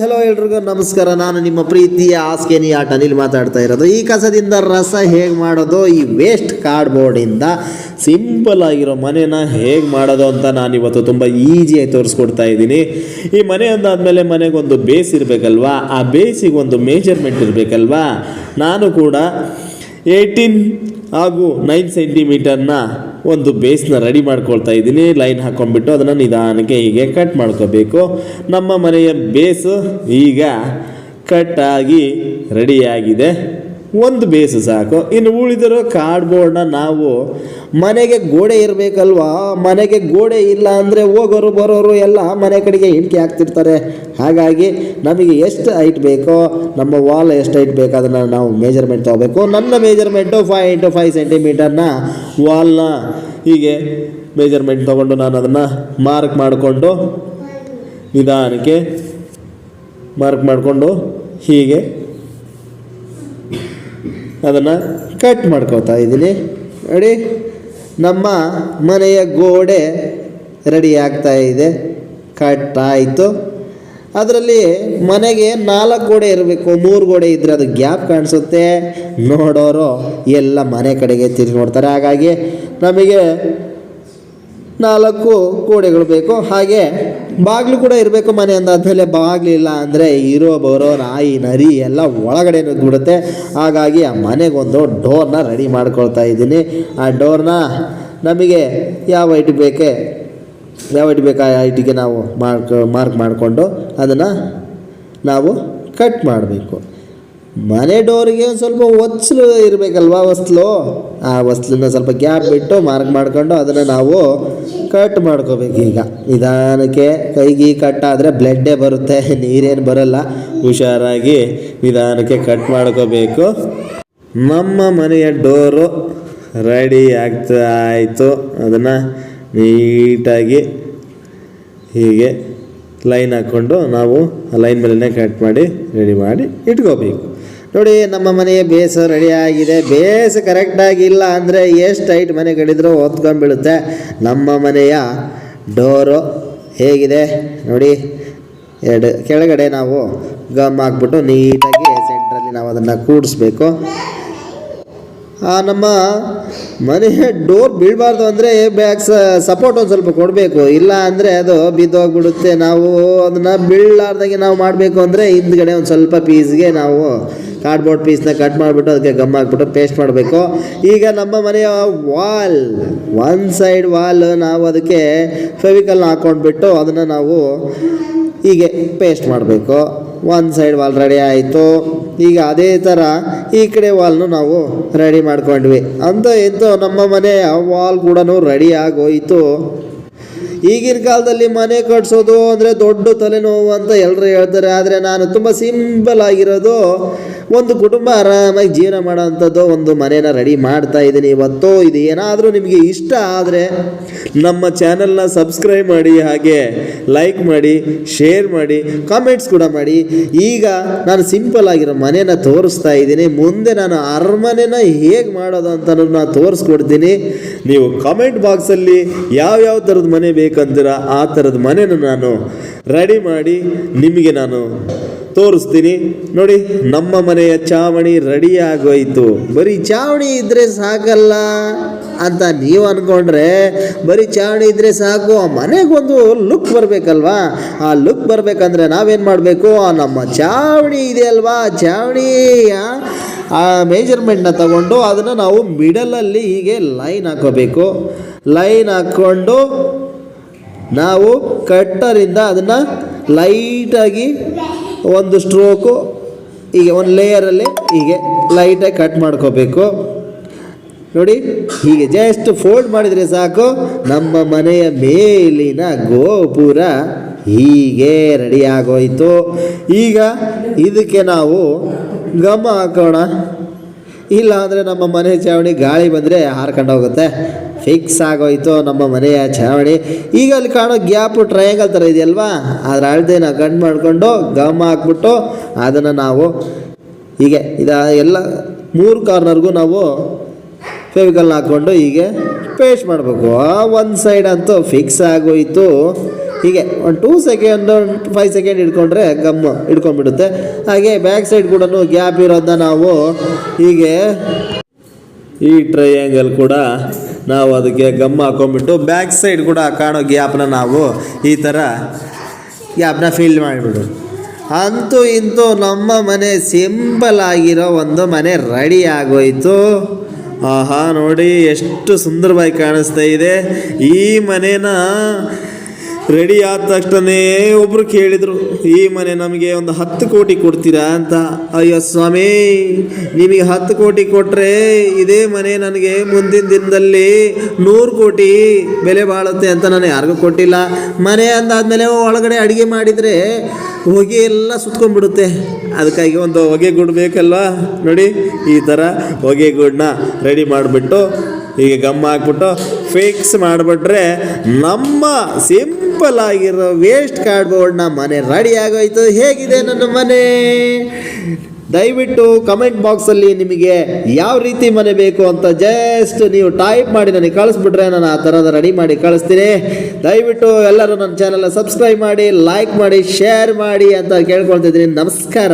Hello ಎಲ್ರಿಗೂ, ನಮಸ್ಕಾರ. ನಾನು ನಿಮ್ಮ ಪ್ರೀತಿಯ ಆಸ್ಕೇನಿ ಆಟ ಅನಿಲ್ ಮಾತಾಡ್ತಾ ಇರೋದು. ಈ ಕಸದಿಂದ ರಸ ಹೇಗೆ ಮಾಡೋದು? ಈ ವೇಸ್ಟ್ ಕಾರ್ಡ್ಬೋರ್ಡಿಂದ ಸಿಂಪಲ್ ಆಗಿರೋ ಮನೆನ ಹೇಗೆ ಮಾಡೋದು ಅಂತ ನಾನು ಇವತ್ತು ತುಂಬ ಈಸಿಯಾಗಿ ತೋರಿಸ್ಕೊಡ್ತಾ ಇದ್ದೀನಿ. ಈ ಮನೆ ಅಂದಾದ್ಮೇಲೆ ಮನೆಗೊಂದು ಬೇಸ್ ಇರಬೇಕಲ್ವಾ? ಆ ಬೇಸಿಗೆ ಒಂದು ಮೇಜರ್ಮೆಂಟ್ ಇರಬೇಕಲ್ವಾ? ನಾನು ಕೂಡ ಏಯ್ಟೀನ್ ಹಾಗೂ ನೈನ್ ಸೆಂಟಿಮೀಟರ್ನ ಒಂದು ಬೇಸ್ನ ರೆಡಿ ಮಾಡ್ಕೊಳ್ತಾ ಇದ್ದೀನಿ. ಲೈನ್ ಹಾಕೊಂಡ್ಬಿಟ್ಟು ಅದನ್ನು ನಿಧಾನಕ್ಕೆ ಹೀಗೆ ಕಟ್ ಮಾಡ್ಕೋಬೇಕು. ನಮ್ಮ ಮನೆಯ ಬೇಸು ಈಗ ಕಟ್ಟಾಗಿ ರೆಡಿಯಾಗಿದೆ ಒಂದು ಬೇಸು ಸಾಕು. ಇನ್ನು ಉಳಿದಿರೋ ಕಾರ್ಡ್ಬೋರ್ಡ್ನ ನಾವು ಮನೆಗೆ ಗೋಡೆ ಇರಬೇಕಲ್ವಾ? ಮನೆಗೆ ಗೋಡೆ ಇಲ್ಲ ಅಂದರೆ ಹೋಗೋರು ಬರೋರು ಎಲ್ಲ ಮನೆ ಕಡೆಗೆ ಇಣಿಕೆ ಹಾಕ್ತಿರ್ತಾರೆ. ಹಾಗಾಗಿ ನಮಗೆ ಎಷ್ಟು ಹೈಟ್ ಬೇಕೋ, ನಮ್ಮ ವಾಲ್ ಎಷ್ಟು ಹೈಟ್ ಬೇಕೋ ಅದನ್ನು ನಾವು ಮೇಜರ್ಮೆಂಟ್ ತೊಗೋಬೇಕು. ನನ್ನ ಮೇಜರ್ಮೆಂಟು ಫೈವ್ ಇಂಟು ಫೈವ್ ಸೆಂಟಿಮೀಟರ್ನ ವಾಲ್ನ ಹೀಗೆ ಮೇಜರ್ಮೆಂಟ್ ತೊಗೊಂಡು ನಾನು ಅದನ್ನು ಮಾರ್ಕ್ ಮಾಡಿಕೊಂಡು ನಿಧಾನಕ್ಕೆ ಮಾರ್ಕ್ ಮಾಡಿಕೊಂಡು ಹೀಗೆ ಅದನ್ನು ಕಟ್ ಮಾಡ್ಕೋತಾ ಇದ್ದೀನಿ. ನೋಡಿ ನಮ್ಮ ಮನೆಯ ಗೋಡೆ ರೆಡಿ ಆಗ್ತಾ ಇದೆ. ಕಟ್ ಆಯಿತು. ಅದರಲ್ಲಿ ಮನೆಗೆ ನಾಲ್ಕು ಗೋಡೆ ಇರಬೇಕು. ಮೂರು ಗೋಡೆ ಇದ್ದರೆ ಅದು ಗ್ಯಾಪ್ ಕಾಣಿಸುತ್ತೆ. ನೋಡೋರು ಎಲ್ಲ ಮನೆ ಕಡೆಗೆ ತಿರುಗಿ ನೋಡ್ತಾರೆ. ಹಾಗಾಗಿ ನಮಗೆ ನಾಲ್ಕು ಕೋಡೆಗಳು ಬೇಕು. ಹಾಗೆ ಬಾಗಿಲು ಕೂಡ ಇರಬೇಕು ಮನೆ ಅಂದಾದಮೇಲೆ ಬಾಗಿಲಿಲ್ಲ ಅಂದರೆ ಇರೋ ಬರೋ ನಾಯಿ, ನರಿ ಎಲ್ಲ ಒಳಗಡೆ ನುಗ್ಗಿಬಿಡುತ್ತೆ ಹಾಗಾಗಿ ಆ ಮನೆಗೊಂದು ಡೋರ್ನ ರೆಡಿ ಮಾಡ್ಕೊಳ್ತಾ ಇದ್ದೀನಿ. ಆ ಡೋರ್ನ ನಮಗೆ ಯಾವ ಐಟಿ ಬೇಕೆ? ಯಾವ ಐಟಿ ಬೇಕು? ಆ ಐಟಿಗೆ ನಾವು ಮಾರ್ಕ್ ಮಾರ್ಕ್ ಮಾಡಿಕೊಂಡು ಅದನ್ನು ನಾವು ಕಟ್ ಮಾಡಬೇಕು. ಮನೆ ಡೋರಿಗೆ ಸ್ವಲ್ಪ ಹೊಸ್ಲು ಇರಬೇಕಲ್ವಾ ಹೊಸ್ಲು? ಆ ಹೊಸ್ಲನ್ನ ಸ್ವಲ್ಪ ಗ್ಯಾಪ್ ಬಿಟ್ಟು ಮಾರ್ಕ್ ಮಾಡ್ಕೊಂಡು ಅದನ್ನು ನಾವು ಕಟ್ ಮಾಡ್ಕೋಬೇಕು ಈಗ. ನಿಧಾನಕ್ಕೆ ಕೈಗೆ ಕಟ್ ಆದರೆ ಬ್ಲಡ್ಡೇ ಬರುತ್ತೆ, ನೀರೇನು ಬರಲ್ಲ. ಹುಷಾರಾಗಿ ನಿಧಾನಕ್ಕೆ ಕಟ್ ಮಾಡ್ಕೋಬೇಕು. ನಮ್ಮ ಮನೆಯ ಡೋರು ರೆಡಿ ಆಗ್ತಾ ಆಯಿತು. ಅದನ್ನು ನೀಟಾಗಿ ಹೀಗೆ ಲೈನ್ ಹಾಕ್ಕೊಂಡು ನಾವು ಲೈನ್ ಮೇಲೇ ಕಟ್ ಮಾಡಿ, ರೆಡಿ ಮಾಡಿ ಇಟ್ಕೋಬೇಕು. ನೋಡಿ, ನಮ್ಮ ಮನೆಯ ಬೇಸ್ ರೆಡಿ ಆಗಿದೆ. ಬೇಸ್ ಕರೆಕ್ಟಾಗಿ ಇಲ್ಲ ಅಂದರೆ ಎಷ್ಟು ಹೈಟ್ ಮನೆ ಕಡಿದ್ರೂ ಹೊತ್ಕೊಂಡ್ಬಿಡುತ್ತೆ. ನಮ್ಮ ಮನೆಯ ಡೋರು ಹೇಗಿದೆ? ನೋಡಿ, ಎರಡು, ಕೆಳಗಡೆ ನಾವು ಗಮ್ ಹಾಕ್ಬಿಟ್ಟು ನೀಟಾಗಿ ಸೆಂಟ್ರಲ್ಲಿ ನಾವು ಅದನ್ನು ಕೂಡಿಸ್ಬೇಕು. ಆ, ನಮ್ಮ ಮನೆಯ ಡೋರ್ ಬೀಳಬಾರ್ದು ಅಂದರೆ ಬ್ಯಾಕ್ ಸಪೋರ್ಟ್ ಒಂದು ಸ್ವಲ್ಪ ಕೊಡಬೇಕು. ಇಲ್ಲ ಅಂದರೆ ಅದು ಬಿದ್ದೋಗ್ಬಿಡುತ್ತೆ. ನಾವು ಅದನ್ನು ಬೀಳಲಾರ್ದಂಗೆ ನಾವು ಮಾಡಬೇಕು ಅಂದರೆ ಹಿಂದ್ಗಡೆ ಒಂದು ಸ್ವಲ್ಪ ಪೀಸ್ಗೆ ನಾವು ಕಾರ್ಡ್ಬೋರ್ಡ್ ಪೀಸ್ನ ಕಟ್ ಮಾಡಿಬಿಟ್ಟು ಅದಕ್ಕೆ ಗಮ್ ಹಾಕ್ಬಿಟ್ಟು ಪೇಸ್ಟ್ ಮಾಡಬೇಕು. ಈಗ ನಮ್ಮ ಮನೆಯ ವಾಲ್ ಒನ್ ಸೈಡ್ ವಾಲ್ ನಾವು ಅದಕ್ಕೆ ಫೆವಿಕಲ್ನ ಹಾಕ್ಕೊಂಡ್ಬಿಟ್ಟು ಅದನ್ನು ನಾವು ಹೀಗೆ ಪೇಸ್ಟ್ ಮಾಡಬೇಕು. ಒಂದು ಸೈಡ್ ವಾಲ್ ರೆಡಿ ಆಯಿತು. ಈಗ ಅದೇ ಥರ ಈ ಕಡೆ ವಾಲ್ನು ನಾವು ರೆಡಿ ಮಾಡ್ಕೊಂಡ್ವಿ. ಅಂತ ಎಂತೂ ನಮ್ಮ ಮನೆಯ ವಾಲ್ ಕೂಡ ರೆಡಿ ಆಗೋಯಿತು. ಈಗಿನ ಕಾಲದಲ್ಲಿ ಮನೆ ಕಟ್ಸೋದು ಅಂದರೆ ದೊಡ್ಡ ತಲೆನೋವು ಅಂತ ಎಲ್ಲರೂ ಹೇಳ್ತಾರೆ. ಆದರೆ ನಾನು ತುಂಬ ಸಿಂಪಲ್ ಆಗಿರೋದು ಒಂದು ಕುಟುಂಬ ಆರಾಮಾಗಿ ಜೀವನ ಮಾಡೋವಂಥದ್ದು ಒಂದು ಮನೇನ ರೆಡಿ ಮಾಡ್ತಾ ಇದ್ದೀನಿ. ಇವತ್ತು ಇದು ಏನಾದರೂ ನಿಮಗೆ ಇಷ್ಟ ಆದರೆ ನಮ್ಮ ಚಾನಲ್ನ ಸಬ್ಸ್ಕ್ರೈಬ್ ಮಾಡಿ, ಹಾಗೆ ಲೈಕ್ ಮಾಡಿ, ಶೇರ್ ಮಾಡಿ, ಕಾಮೆಂಟ್ಸ್ ಕೂಡ ಮಾಡಿ. ಈಗ ನಾನು ಸಿಂಪಲ್ ಆಗಿರೋ ಮನೇನ ತೋರಿಸ್ತಾ ಇದ್ದೀನಿ. ಮುಂದೆ ನಾನು ಅರಮನೆನ ಹೇಗೆ ಮಾಡೋದು ಅಂತ ನಾನು ತೋರಿಸ್ಕೊಡ್ತೀನಿ. ನೀವು ಕಾಮೆಂಟ್ ಬಾಕ್ಸಲ್ಲಿ ಯಾವ್ಯಾವ ಥರದ ಮನೆ ಬೇಕಂತೀರ ಆ ಥರದ ಮನೇನ ನಾನು ರೆಡಿ ಮಾಡಿ ನಿಮಗೆ ನಾನು ತೋರಿಸ್ತೀನಿ. ನೋಡಿ, ನಮ್ಮ ಮನೆಯ ಚಾವಣಿ ರೆಡಿ ಆಗೋಯ್ತು. ಬರೀ ಚಾವಣಿ ಇದ್ದರೆ ಸಾಕಲ್ಲ ಅಂತ ನೀವು ಅಂದ್ಕೊಂಡ್ರೆ ಬರೀ ಚಾವಣಿ ಇದ್ದರೆ ಸಾಕು, ಆ ಮನೆಗೊಂದು ಲುಕ್ ಬರಬೇಕಲ್ವಾ? ಆ ಲುಕ್ ಬರಬೇಕಂದ್ರೆ ನಾವೇನು ಮಾಡಬೇಕು? ಆ ನಮ್ಮ ಚಾವಣಿ ಇದೆ ಅಲ್ವಾ? ಚಾವಣಿಯ, ಆ ಮೇಜರ್ಮೆಂಟ್ನ ತಗೊಂಡು ಅದನ್ನು ನಾವು ಮಿಡಲಲ್ಲಿ ಹೀಗೆ ಲೈನ್ ಹಾಕೋಬೇಕು. ಲೈನ್ ಹಾಕ್ಕೊಂಡು ನಾವು ಕಟ್ಟರಿಂದ ಅದನ್ನು ಲೈಟಾಗಿ ಒಂದು ಸ್ಟ್ರೋಕು ಹೀಗೆ ಒಂದು ಲೇಯರಲ್ಲಿ ಹೀಗೆ ಲೈಟಾಗಿ ಕಟ್ ಮಾಡ್ಕೋಬೇಕು. ನೋಡಿ, ಹೀಗೆ ಜಸ್ಟ್ ಫೋಲ್ಡ್ ಮಾಡಿದರೆ ಸಾಕು. ನಮ್ಮ ಮನೆಯ ಮೇಲಿನ ಗೋಪುರ ಹೀಗೆ ರೆಡಿ ಆಗೋಯಿತು. ಈಗ ಇದಕ್ಕೆ ನಾವು ಗಮ ಹಾಕೋಣ. ಇಲ್ಲ ಅಂದರೆ ನಮ್ಮ ಮನೆ ಚಾವಣಿ ಗಾಳಿ ಬಂದರೆ ಹಾರ್ಕೊಂಡು ಹೋಗುತ್ತೆ ಫಿಕ್ಸ್ ಆಗೋಯ್ತು ನಮ್ಮ ಮನೆಯ ಚಾವಣಿ. ಈಗ ಅಲ್ಲಿ ಕಾಣೋ ಗ್ಯಾಪು ಟ್ರಯಾಂಗಲ್ ಥರ ಇದೆಯಲ್ವಾ? ಅದ್ರ ಅಳದೇನ ಕಟ್ ಮಾಡಿಕೊಂಡು ಗಮ್ ಹಾಕ್ಬಿಟ್ಟು ಅದನ್ನು ನಾವು ಹೀಗೆ ಇದು ಎಲ್ಲ ಮೂರು ಕಾರ್ನರ್ಗೂ ನಾವು ಫೆವಿಕಲ್ನ ಹಾಕ್ಕೊಂಡು ಹೀಗೆ ಪೇಸ್ಟ್ ಮಾಡಬೇಕು. ಒಂದು ಸೈಡ್ ಅಂತೂ ಫಿಕ್ಸ್ ಆಗೋಯ್ತು. ಹೀಗೆ ಒಂದು ಟೂ ಸೆಕೆಂಡ್ ಫೈವ್ ಸೆಕೆಂಡ್ ಹಿಡ್ಕೊಂಡ್ರೆ ಗಮ್ ಹಿಡ್ಕೊಂಡ್ಬಿಡುತ್ತೆ. ಹಾಗೆ ಬ್ಯಾಕ್ ಸೈಡ್ ಕೂಡ ಗ್ಯಾಪ್ ಇರೋದನ್ನ ನಾವು ಹೀಗೆ ಈ ಟ್ರಯಾಂಗಲ್ ಕೂಡ ನಾವು ಅದಕ್ಕೆ ಗಮ್ ಹಾಕೊಂಡ್ಬಿಟ್ಟು ಬ್ಯಾಕ್ ಸೈಡ್ ಕೂಡ ಕಾಣೋ ಗ್ಯಾಪ್ನ ನಾವು ಈ ಥರ ಗ್ಯಾಪ್ನ ಫಿಲ್ ಮಾಡಿಬಿಡು. ಅಂತೂ ಇಂತೂ ನಮ್ಮ ಮನೆ ಸಿಂಪಲ್ ಆಗಿರೋ ಒಂದು ಮನೆ ರೆಡಿ ಆಗೋಯ್ತು. ಆಹಾ, ನೋಡಿ ಎಷ್ಟು ಸುಂದರವಾಗಿ ಕಾಣಿಸ್ತಾ ಇದೆ. ಈ ಮನೇನ ರೆಡಿ ಆದ ತಕ್ಷಣ ಒಬ್ರು ಕೇಳಿದ್ರು, ಈ ಮನೆ ನಮಗೆ ಒಂದು ಹತ್ತು ಕೋಟಿ ಕೊಡ್ತೀರಾ ಅಂತ. ಅಯ್ಯೋ ಸ್ವಾಮಿ, ನಿಮಗೆ ಹತ್ತು ಕೋಟಿ ಕೊಟ್ಟರೆ ಇದೇ ಮನೆ ನನಗೆ ಮುಂದಿನ ದಿನದಲ್ಲಿ ನೂರು ಕೋಟಿ ಬೆಲೆ ಬಾಳುತ್ತೆ ಅಂತ ನಾನು ಯಾರಿಗೂ ಕೊಟ್ಟಿಲ್ಲ. ಮನೆ ಅಂದಾದ್ಮೇಲೆ ಒಳಗಡೆ ಅಡುಗೆ ಮಾಡಿದರೆ ಹೊಗೆ ಎಲ್ಲ ಸುತ್ಕೊಂಡ್ಬಿಡುತ್ತೆ. ಅದಕ್ಕಾಗಿ ಒಂದು ಹೊಗೆ ಗುಡ್ ಬೇಕಲ್ವಾ? ನೋಡಿ, ಈ ಥರ ಹೊಗೆ ಗೂಡನ್ನ ರೆಡಿ ಮಾಡಿಬಿಟ್ಟು, ಹೀಗೆ ಗಮ್ಮ ಹಾಕ್ಬಿಟ್ಟು, ಫಿಕ್ಸ್ ಮಾಡಿಬಿಟ್ರೆ ನಮ್ಮ ಸಿಂಪಲ್ ಆಗಿರೋ ವೇಸ್ಟ್ ಕಾರ್ಡ್ಬೋರ್ಡ್ನ ಮನೆ ರೆಡಿ ಆಗೋಯ್ತು. ಹೇಗಿದೆ ನನ್ನ ಮನೆ? ದಯವಿಟ್ಟು ಕಮೆಂಟ್ ಬಾಕ್ಸಲ್ಲಿ ನಿಮಗೆ ಯಾವ ರೀತಿ ಮನೆ ಬೇಕು ಅಂತ ಜಸ್ಟ್ ನೀವು ಟೈಪ್ ಮಾಡಿ ನನಗೆ ಕಳಿಸ್ಬಿಟ್ರೆ ನಾನು ಆ ಥರದ ರೆಡಿ ಮಾಡಿ ಕಳಿಸ್ತೀನಿ. ದಯವಿಟ್ಟು ಎಲ್ಲರೂ ನನ್ನ ಚಾನಲ್ನ ಸಬ್ಸ್ಕ್ರೈಬ್ ಮಾಡಿ ಲೈಕ್ ಮಾಡಿ ಶೇರ್ ಮಾಡಿ ಅಂತ ಕೇಳ್ಕೊಳ್ತಿದ್ದೀನಿ ನಮಸ್ಕಾರ.